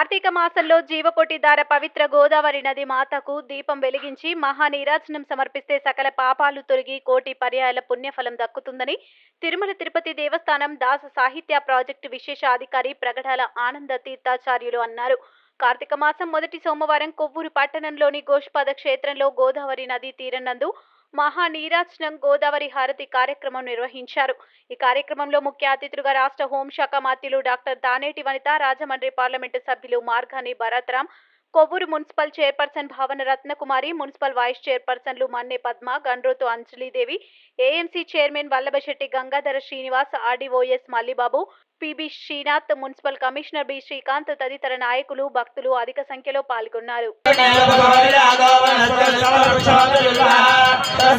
కార్తీక మాసంలో జీవకోటి దార పవిత్ర గోదావరి నది మాతకు దీపం వెలిగించి మహానీరాజనం సమర్పిస్తే సకల పాపాలు తొలగి కోటి పర్యాయాల పుణ్యఫలం దక్కుతుందని తిరుమల తిరుపతి దేవస్థానం దాస సాహిత్య ప్రాజెక్టు విశేష అధికారి ప్రగడాల ఆనంద తీర్థాచార్యులు అన్నారు. కార్తీక మాసం మొదటి సోమవారం కొవ్వూరు పట్టణంలోని గోష్పాద క్షేత్రంలో గోదావరి నది తీరనందు మహా నీరాజనం గోదావరి హారతి కార్యక్రమం నిర్వహించారు. ఈ కార్యక్రమంలో ముఖ్య అతిథులుగా రాష్ట్ర హోంశాఖ మంత్రులు డాక్టర్ దానేటి వనిత రాజమండ్రి పార్లమెంటు సభ్యులు Margani Bharatram Kovvur municipal chairperson Bhavana Ratnakumari municipal vice చైర్పర్సన్లు Manne Padma Gandrothu Anjalidevi AMC chairman Vallabhasetti Gangadhara Srinivas R D O S Mallibabu P B Srinath municipal commissioner B Srikanth తదితర నాయకులు భక్తులు అధిక సంఖ్యలో పాల్గొన్నారు.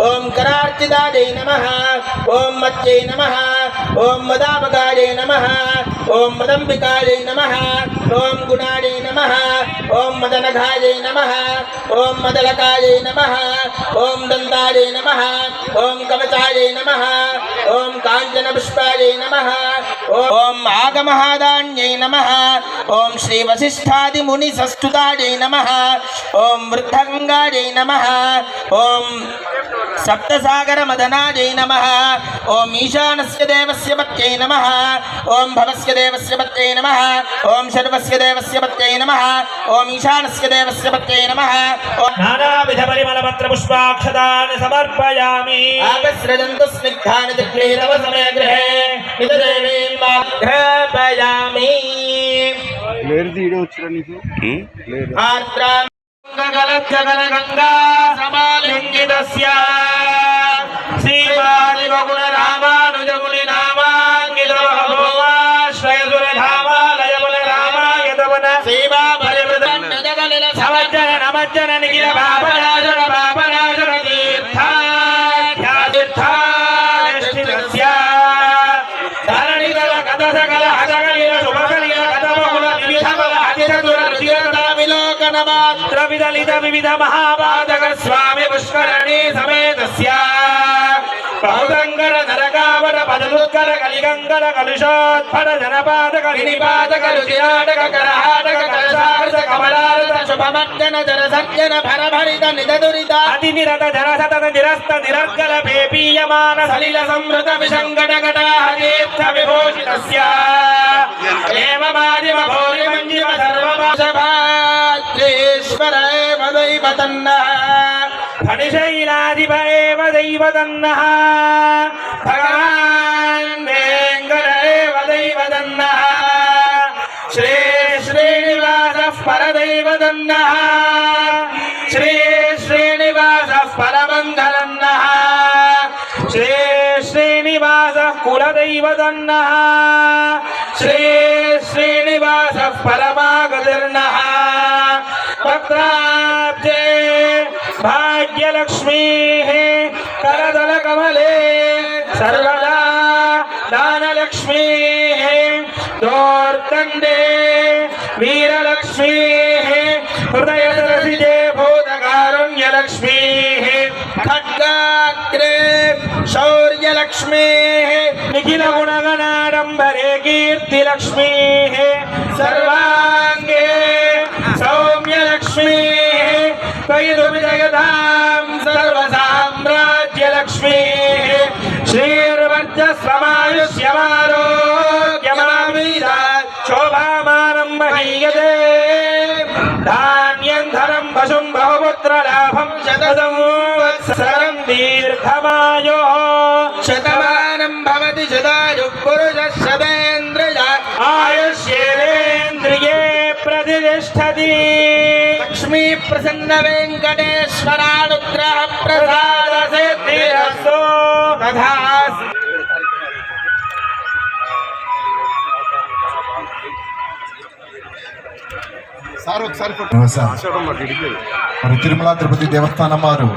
ఓం కరార్చితాజై నమ ఓం మత్యై నమ ఓం మదాపకాజై నమ ఓం మదంబికాజై నమ ఓం గుణాజై నమ ఓం మదనఘాజై నమ ఓం మదలకాజై నమ ఓం దంతాజై నమ ఓం కవచాజై నమ ఓం కాంచన పుష్పాజై నమ ఓం ఆగమహాదాన్యై నమ ఓం శ్రీ వశిష్ఠాది ముని సస్తుతాజై నమ ఓం వృద్ధగంగాజై నమ ఓం సప్తసాగర మదనాజై నమ ఓం ఈశానస్య దేవస్య పత్యై నమ ఓం భవస్య దేవస్య పత్యై నమ ఓం శర్వస్య దేవస్య పత్యై నమ ఓం ఈశానస్య దేవస్య పత్యై నమ ఓం నానావిధ పరిమళ పత్ర పుష్పాక్షదాన్ని సమర్పయామి ఆపసృజంతు స్నిగ్ధాని దిక్లీరవ సమయ గృహే పితదేవీం ఆఘ్రాపయామి లేరు తీయడం పరివృత సమజ్జన నమజ్జన నిఖిల పాపనాశన పాపనాశన తీర్థాధ్యాతీర్థాధిష్ఠితస్య ధరణితల వివిధ మహాపాదక స్వామి పుష్కరణి సమేతస్య. బహుదంగర నరకావర పదదుత్కర కలిగంగర కలుషోత్పర జనపాదక వినిపాదక రుచిరాటక కరహాటక కలశారస కమలాల శుభమర్జన జన సర్జన భరభరిత నిదదురిత అతి నిరత జనసతత నిరస్త నిరర్గల పేపీయమాన సలిల సంవృత విసంగట కటాహేత్థ విభూషితస్య ఏమమాదిమ భోరి మంజిమ సర్వమా సభాద్రేశ్వర దైవతన్న ఫణిశైలాధిప ఏవ దైవదన్నః భగవాన్ వేంకట ఏవ परदैवदन्नः। श्री श्रीनिवासः परमङ्गलन्नः। श्री श्रीनिवासः कुलदैवदन्नः। श्री श्रीनिवासः परमागतिर्नः। पत्राब्जे भाग्यलक्ष्मीः करदलकमले। सर्वदा दानलक्ष्मी। वीरलक्ष्मीः हृदयदरसिजे भूतकारुण्यलक्ष्मीः खड्गाग्रे शौर्यलक्ष्मीः निखिलगुणगणाडम्बरे कीर्तिलक्ष्मीः सर्वाङ्गे सौम्यलक्ष्मीः त्वयि दुर्जगदां सर्वसाम्राज्यलक्ष्मीः श्रीर्वर्चस्वमायुष्यमारो మయ్యతే ధాన్యం ధనం పశుం బహుపుత్ర లాభం శతదం వత్సరం దీర్ఘమాయో. శతమానం భవతి శతాయు పురుష శతేంద్రియ. ఆయుష్యేంద్రియే ప్రతిష్టతి. లక్ష్మీ ప్రసన్న వెంకటేశ్వరానుగ్రహ ప్రసాద. సార్ ఒకసారి మరి తిరుమల తిరుపతి దేవస్థానం వారు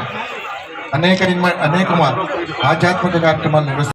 అనేక అనేక ఆధ్యాత్మిక కార్యక్రమాలు నిర్వహిస్తున్నారు